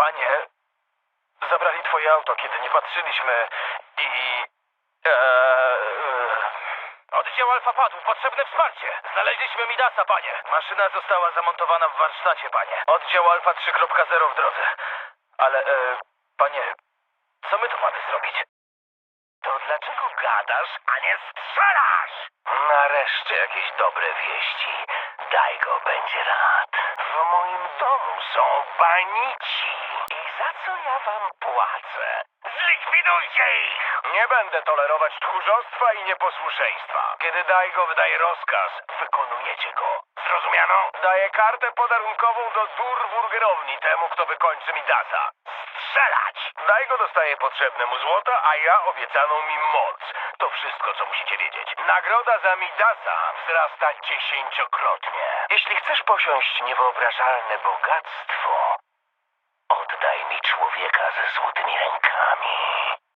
Panie, zabrali twoje auto, kiedy nie patrzyliśmy i... E, e, oddział Alfa padł, potrzebne wsparcie. Znaleźliśmy Midasa, panie. Maszyna została zamontowana w warsztacie, panie. Oddział Alfa 3.0 w drodze. Ale, e, panie, co my tu mamy zrobić? To dlaczego gadasz, a nie strzelasz? Nareszcie jakieś dobre wieści. Daj go, będzie rad. W moim domu są banici. Wam płacę? Zlikwidujcie ich! Nie będę tolerować tchórzostwa i nieposłuszeństwa. Kiedy Daigo wydaje rozkaz, wykonujecie go. Zrozumiano? Daję kartę podarunkową do dur burgerowni temu, kto wykończy mi dasa. Strzelać! Daigo dostaje potrzebne mu złota, a ja obiecaną mi moc. To wszystko, co musicie wiedzieć. Nagroda za Midasa wzrasta dziesięciokrotnie. Jeśli chcesz posiąść niewyobrażalne bogactwo, człowieka ze złotymi rękami.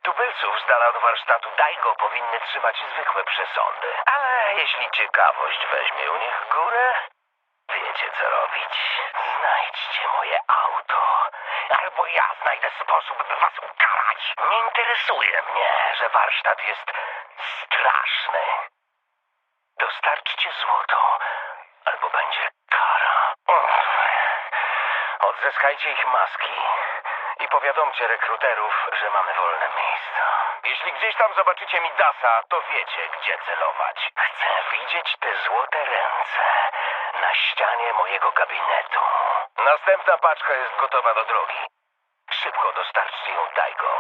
Tubylców z dala od warsztatu Daigo powinny trzymać zwykłe przesądy. Ale jeśli ciekawość weźmie u nich górę, wiecie co robić. Znajdźcie moje auto, albo ja znajdę sposób, by was ukarać. Nie interesuje mnie, że warsztat jest straszny. Dostarczcie złoto, albo będzie kara. Uff. Odzyskajcie ich maski i powiadomcie rekruterów, że mamy wolne miejsca. Jeśli gdzieś tam zobaczycie Midasa, to wiecie, gdzie celować. Chcę widzieć te złote ręce na ścianie mojego gabinetu. Następna paczka jest gotowa do drogi. Szybko dostarczcie ją Daigo.